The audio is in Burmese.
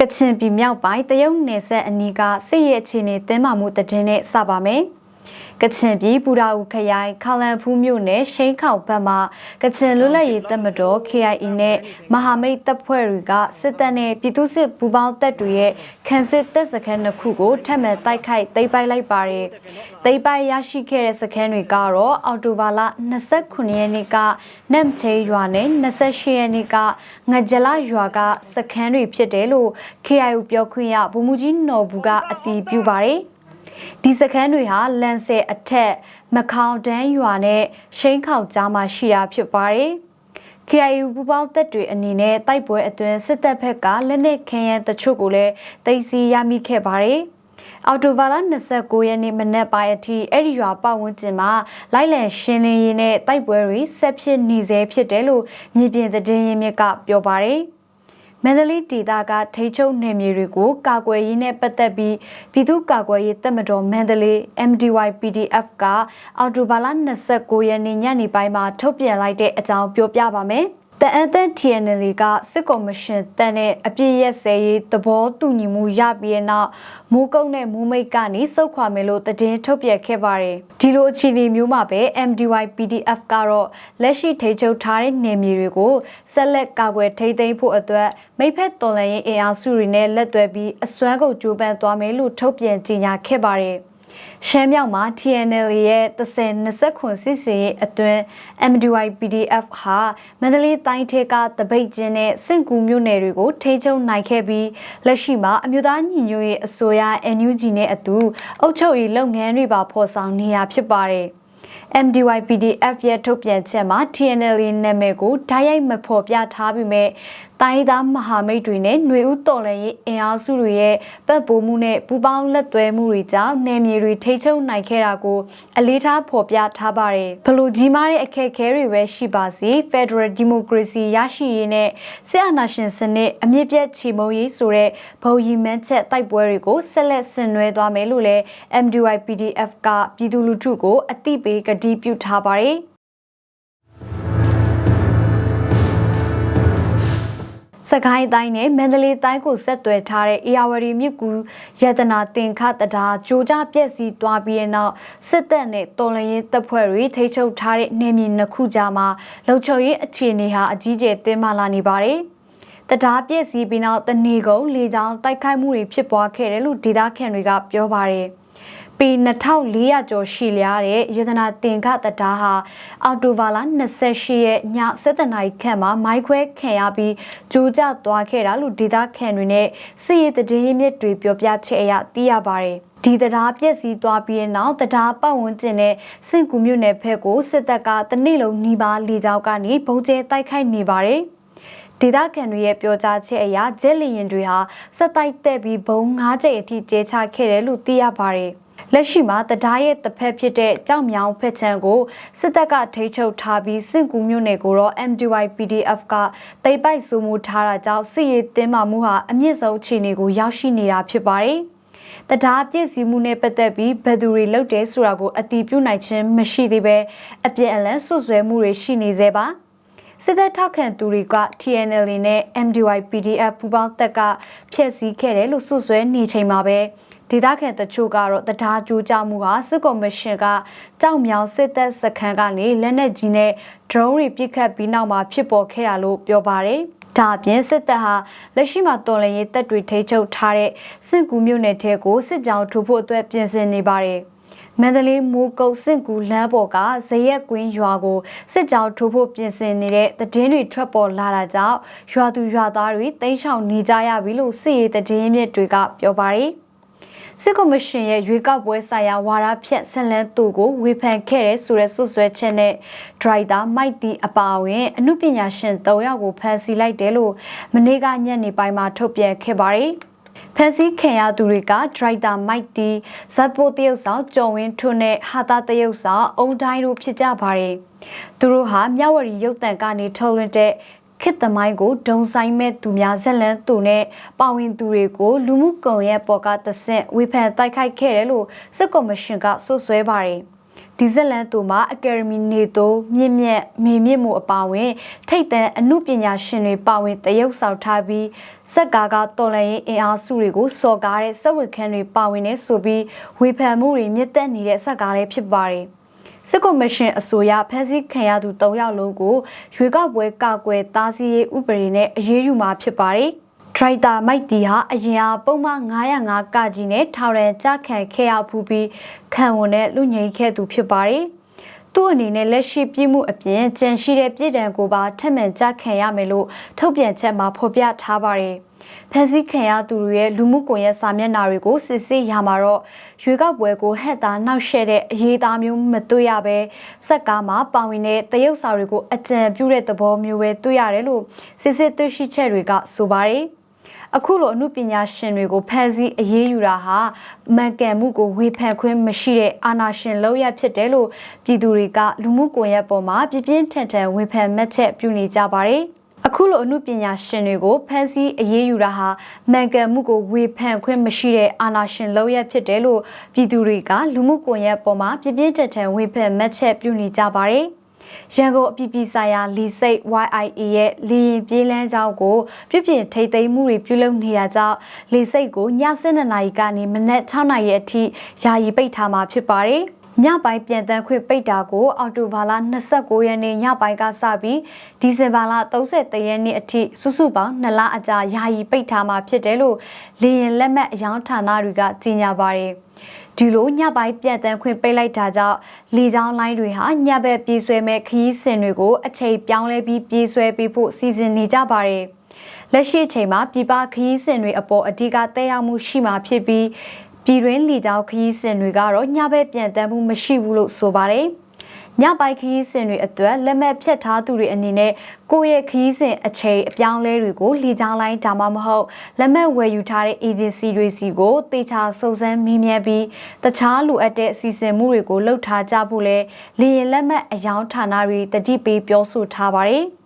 ကချင်ပြည်မြောက်ပိုင်းတရုတ်နယ်စပ်အနီးကစစ်ရေးအခြေအနေတင်းမာမှုတည်င်းနဲ့စပါမယ်။ ကချင်ပြည်ပူရာဦးခရိုင်ခေါလန်ဖူးမြို့နယ်ရှိန်ခေါဘက်မှာကချင်လွတ်လပ်ရေးတပ်မတော် KIA နဲ့မဟာမိတ်တပ်ဖွဲ့တွေကစစ်တပ်နဲ့ပြည်သူ့စစ်ပူးပေါင်းတပ်တွေရဲ့ခန်းစစ်တပ်စခန်းတစ်ခုကိုထပ်မံတိုက်ခိုက်သိမ်းပိုက်လိုက်ပါတယ်။သိမ်းပိုက်ရရှိခဲ့တဲ့စခန်းတွေကတော့အော်တိုဘာလ29ရက်နေ့ကနမ်ချေရွာနဲ့28ရက်နေ့ကငကြလရွာကစခန်းတွေဖြစ်တယ်လို့ KIO ပြောခွင့်ရဗိုလ်မှူးကြီးနော်ဘူးကအတည်ပြုပါတယ်။ ဒီစခန်းတွေဟာလန်ဆယ်အထက်မခေါင်တန်းရွာနဲ့ရှိန်ခေါကြားမှာရှိတာဖြစ်ပါတယ်။ KIU ပူပေါင်းတပ်တွေအနေနဲ့တိုက်ပွဲအတွင်းစစ်တပ်ဘက်ကလက်နက်ခဲယမ်းတချို့ကိုလည်းတိုက်စီရမိခဲ့ပါတယ်။အော်တိုဘာလ29ရက်နေ့မနက်ပိုင်းအထိအဲ့ဒီရွာပတ်ဝန်းကျင်မှာလိုက်လံရှင်းလင်းရေးနဲ့တိုက်ပွဲတွေဆက်ဖြစ်နေစေဖြစ်တယ်လို့မြေပြင်သတင်းရင်းမြစ်ကပြောပါတယ်။ မန္တလေးဒေသကထိချုပ်နယ်မြေတွေကိုကာကွယ်ရေးနဲ့ပတ်သက်ပြီးပြည်သူ့ကာကွယ်ရေးတပ်မတော်မန္တလေး MDY PDF ကအော်တိုဘာလ29ရက်နေ့ညနေပိုင်းမှာထုတ်ပြန်လိုက်တဲ့အကြောင်းပြောပြပါမယ်။ တအန်သက် TNL ကစစ်ကော်မရှင်တန်တဲ့အပြည့်ရက်စဲရေးသဘောတူညီမှုရပြီးတဲ့နောက်မိုးကုတ်နဲ့မိုးမိတ်ကနေစုတ်ခွာမယ်လို့တည်င်းထုတ်ပြန်ခဲ့ပါတယ်ဒီလိုအခြေအနေမျိုးမှာပဲ MDY PDF ကတော့လက်ရှိထိချုပ်ထားတဲ့နယ်မြေတွေကိုဆက်လက်ကာကွယ်ထိန်းသိမ်းဖို့အတွက်မိဖက်တော်လှန်ရေးအင်အားစုတွေနဲ့လက်တွဲပြီးအစွမ်းကုန်ကြိုးပမ်းသွားမယ်လို့ထုတ်ပြန်ကြေညာခဲ့ပါတယ် ရှမ်းမြောက်မှာ TNL ရဲ့30-20ခွန်စစ်စေးအတွင်း MDY PDF ဟာမန္တလေးတိုင်းထဲကတပိတ်ကျင်းနဲ့စင့်ကူမြို့နယ်တွေကိုထိချုပ်နိုင်ခဲ့ပြီးလက်ရှိမှာအမျိုးသားညီညွတ်ရေးအစိုးရ NUG နဲ့အတူအုပ်ချုပ်ရေးလုပ်ငန်းတွေပါဖော်ဆောင်နေတာဖြစ်ပါတယ်။ MDYPDF ရဲ့ထုတ်ပြန်ချက်မှာ TNL နာမည်ကိုဓာတ်ရိုက်မဖော်ပြထားပေမဲ့ တိုင်းသားမဟာမိတ်တွေနဲ့ຫນွေဦးတော်လှန်ရေးအင်အားစုတွေရဲ့ပတ်ပိုးမှုနဲ့ပူးပေါင်းလက်တွဲမှုတွေကြောင့်နယ်မြေတွေထိချုပ်နိုင်ခဲ့တာကိုအလေးထားဖော်ပြထားပါတယ်။ဘလို့ကြီးမားတဲ့အခက်အခဲတွေပဲရှိပါစေ Federal Democracy ရရှိရေးနဲ့စစ်အာဏာရှင်စနစ်အမြင့်ပြတ်ချေမှုန်းရေးဆိုတဲ့ဘုံရည်မှန်းချက်တိုက်ပွဲတွေကိုဆက်လက်ဆင်နွှဲသွားမယ်လို့လည်း MDYPDF ကပြည်သူလူထုကိုအသိပေးကတိပြုထားပါတယ်။ စကိုင်းတိုင်းနဲ့မန္တလေးတိုင်းကိုဆက်သွယ်ထားတဲ့အေယာဝတီမြစ်ကူရတနာတင်ခတတာကြိုးကြပြက်စီးသွားပြီးတဲ့နောက်စစ်တပ်နဲ့တော်လှန်ရေးတပ်ဖွဲ့တွေထိချုပ်ထားတဲ့နေမြေနှစ်ခုကြားမှာလုံခြုံရေးအခြေအနေဟာအကြီးကျယ်တင်းမာလာနေပါတယ်။တရားပြည့်စည်ပြီးနောက်တနေကုန်လေကြောင်းတိုက်ခိုက်မှုတွေဖြစ်ပွားခဲ့တယ်လို့ဒေသခံတွေကပြောပါတယ်။ ပေ2400ကျော်ရှိလျားတဲ့ယတနာတင်ခတတားဟာအော်တိုဘာလ28ရက်ည7:00နာရီခန့်မှာမိုက်ခွဲခံရပြီးကျိုးကျသွားခဲ့တာလို့ဒေသခံတွေနဲ့စစ်ရေးတည်င်းမြစ်တွေပြောပြချက်အရသိရပါတယ်ဒီတရားပြက်စီးသွားပြီးတဲ့နောက်တရားပတ်ဝန်းကျင်နဲ့စင့်ကူမြို့နယ်ဘက်ကိုစစ်တပ်ကတနေ့လုံးနှီးပါလေကြောင်းကနေဘုံကျဲတိုက်ခိုက်နေပါတယ်ဒေသခံတွေရဲ့ပြောကြားချက်အရဂျက်လီရင်တွေဟာစက်တိုက်တက်ပြီးဘုံ၅ကြိမ်အထိကျဲချခဲ့တယ်လို့သိရပါတယ်။ လက်ရှိမှာတဒါရဲ့တစ်ဖက်ဖြစ်တဲ့ကြောက်မြောင်ဖက်ချံကိုစစ်တပ်ကထိချုပ်ထားပြီးစင့်ကူမြို့နယ်ကိုတော့ MDY PDF ကတိတ်ပိုက်ဆိုမှုထားတာကြောင့်စစ်ရေးတင်းမာမှုဟာအမြင့်ဆုံးအခြေအနေကိုရောက်ရှိနေတာဖြစ်ပါတယ်။တရားပြည့်စည်မှုနဲ့ပတ်သက်ပြီးဘယ်သူတွေလုပ်တယ်ဆိုတာကိုအတီးပြုနိုင်ခြင်းမရှိသေးပဲအပြည့်အလန်းဆွဆွဲမှုတွေရှိနေသေးပါစစ်တပ်ထောက်ခံသူတွေက TNL နဲ့ MDY PDF ပူးပေါင်းတပ်ကဖျက်ဆီးခဲ့တယ်လို့ဆွဆွဲနေချိန်မှာပဲ ဒေသခံတချို့ကတော့တရားကြိုးကြမှုဟာစစ်ကော်မရှင်ကကြောက်မြောင်စစ်တပ်စခန်းကနေလက်နက်ကြီးနဲ့ drone တွေပစ်ခတ်ပြီးနောက်မှာဖြစ်ပေါ်ခဲ့တာလို့ပြောပါတယ်။ဒါအပြင်စစ်တပ်ဟာလက်ရှိမှာတော်လှန်ရေးတပ်တွေထိချုပ်ထားတဲ့စစ်ကူမြို့နယ်ထဲကိုစစ်ကြောင်းထိုးဖို့အတွက်ပြင်ဆင်နေပါတယ်။မန္တလေးမိုးကုတ်စစ်ကူလမ်းပေါ်ကဇရက်ကွင်းရွာကိုစစ်ကြောင်းထိုးဖို့ပြင်ဆင်နေတဲ့တည်င်းတွေထွက်ပေါ်လာတာကြောင့်ရွာသူရွာသားတွေတိမ်းရှောင်နေကြရပြီလို့စစ်ရေးတည်င်းမြစ်တွေကပြောပါတယ်။ စစ်ကော်မရှင်ရဲ့ရွေးကောက်ပွဲဆိုင်ရာဝါဒဖြတ်ဆက်လန်းသူကိုဝေဖန်ခဲ့တဲ့ဆိုတဲ့ဆွဆွဲချက်နဲ့ဒရိုက်တာမိုက်တီအပါအဝင်အမှုပညာရှင်၃ယောက်ကိုဖမ်းဆီးလိုက်တယ်လို့မနေ့ကညနေပိုင်းမှာထုတ်ပြန်ခဲ့ပါတယ်။ဖန်စီခံရသူတွေကဒရိုက်တာမိုက်တီဇက်ပိုတရုတ်ဆောင်ကျော်ဝင်းထွန်းနဲ့ဟာတာတရုတ်ဆောင်အုံတိုင်းတို့ဖြစ်ကြပါတယ်။သူတို့ဟာမြဝရီရုပ်တံကနေထုတ်လွှင့်တဲ့ ခေတ်သမိုင်းကိုဒုံဆိုင်မဲ့သူများဇက်လန်းသူနဲ့ပါဝင်သူတွေကိုလူမှုကွန်ရက်ပေါ်ကတဆင့်ဝေဖန်တိုက်ခိုက်ခဲ့တယ်လို့စစ်ကော်မရှင်ကဆွဆွဲပါတယ်။ခဒီဇက်လန်တူမှာအကယ်ဒမီနေတိုမြင့်မြတ်မေမြင့်မှုအပါအဝင် ထိတ်တန့်အမှုပညာရှင်တွေပါဝင်တရုပ်ဆောင်ထားပြီးစက်ကားကတော်လှန်ရေးအင်အားစုတွေကိုစော်ကားတဲ့စက်ဝတ်ခန်းတွေပါဝင်နေဆိုပြီးဝေဖန်မှုတွေမြင့်တက်နေတဲ့စက်ကားလေးဖြစ်ပါတယ် စစ်ကော်မရှင်အဆိုအရဖမ်းဆီးခံရသူ၃ယောက်လုံးကိုရွေးကောက်ပွဲကောက်ွယ်တားဆီးရေးဥပဒေနဲ့အရေးယူမှာဖြစ်ပါတယ်။ဒရိုက်တာမိုက်တီဟာအရင်ကပုံမှန်905ကကြီးနဲ့ထောင်ရန်ကြခံခဲ့ရဖူးပြီးခံဝန်နဲ့လူငိမ့်ခဲ့သူဖြစ်ပါတယ်။သူ့အနေနဲ့လက်ရှိပြည်မှုအပြင်ကြံရှိတဲ့ပြည်တံကိုပါထက်မှန်ကြခံရမယ်လို့ထုတ်ပြန်ချက်မှာဖော်ပြထားပါတယ်။ ဖန်ဆီးခံရသူတွေရဲ့လူမှုကွန်ရက်စာမျက်နှာတွေကိုစစ်ဆေးရမှာတော့ရွေးကောက်ပွဲကိုဟက်တာနှောက်ယှက်တဲ့အရေးသားမျိုးမတွေ့ရပဲစက်ကားမှာပါဝင်တဲ့တရုတ်စာတွေကိုအကြံပြုတဲ့သဘောမျိုးပဲတွေ့ရတယ်လို့စစ်စစ်တွေ့ရှိချက်တွေကဆိုပါတယ်အခုလိုအမှုပညာရှင်တွေကိုဖန်ဆီးအရေးယူတာဟာမှန်ကန်မှုကိုဝေဖန်ခွင့်မရှိတဲ့အာဏာရှင်လောက်ရဖြစ်တယ်လို့ပြည်သူတွေကလူမှုကွန်ရက်ပေါ်မှာပြပြင်းထန်ထန်ဝေဖန်မှတ်ချက်ပြုနေကြပါတယ်။ အခုလိုအမှုပညာရှင်တွေကိုဖမ်းဆီးအရေးယူတာဟာမှန်ကန်မှုကိုဝေဖန်ခွင့်မရှိတဲ့အာဏာရှင်လောက်ရဖြစ်တယ်လို့ပြည်သူတွေကလူမှုကွန်ရက်ပေါ်မှာပြပြင်းထန်ထန်ဝေဖန်မှတ်ချက်ပြုနေကြပါတယ်။ရန်ကုန်အပြည်ပြည်ဆိုင်ရာလီစိတ် YIA ရဲ့လီရင်ပြေးလန်းကြောင်းကိုပြပြင်းထိတ်သိမ်းမှုတွေပြုလုပ်နေတာကြောင့်လီစိတ်ကိုည7:00နာရီကနေမနက်6:00နာရီအထိယာယီပိတ်ထားမှာဖြစ်ပါတယ်။ ညပိုင်းပြန်တန်းခွင့်ပိတ်တာကို အော်တိုဘာလ29ရက်နေ့ညပိုင်းကစပြီးဒီဇင်ဘာလ30ရက်နေ့အထိစုစုပေါင်း2လအကြာယာယီပိတ်ထားမှာဖြစ်တယ်လို့လေရင်လက်မှတ်အယောင်းဌာနတွေကကြေညာပါတယ်ဒီလိုညပိုင်းပြန်တန်းခွင့်ပိတ်လိုက်တာကြောင့်လေကြောင်းလိုင်းတွေဟာညဘက်ပြေးဆွဲမဲ့ခရီးစဉ်တွေကိုအချိန်ပြောင်းလဲပြီးပြေးဆွဲပေးဖို့စီစဉ်နေကြပါတယ်လက်ရှိအချိန်မှာပြပခရီးစဉ်တွေအပေါ်အဓိကတက်ရောက်မှုရှိမှာဖြစ်ပြီး ပြည်တွင်းလီကြောင်းခရီးစဉ်တွေကတော့ညဘက်ပြန်တမ်းမှုမရှိဘူးလို့ဆိုပါတယ်။ညပိုင်းခရီးစဉ်တွေအတွက်လက်မှတ်ဖြတ်ထားသူတွေအနေနဲ့ကိုယ့်ရဲ့ခရီးစဉ်အချိန်အပြောင်းလဲတွေကိုလီကြောင်းလိုင်းဒါမှမဟုတ်လက်မှတ်ဝယ်ယူထားတဲ့ agency တွေစီကိုတေချာစုံစမ်းမေးမြန်းပြီးတခြားလိုအပ်တဲ့အစီအစဉ်မှုတွေကိုလှုပ်ထားကြဖို့လဲလေရင်လက်မှတ်အယောင်းဌာနတွေတတိပေးပြောဆိုထားပါတယ်။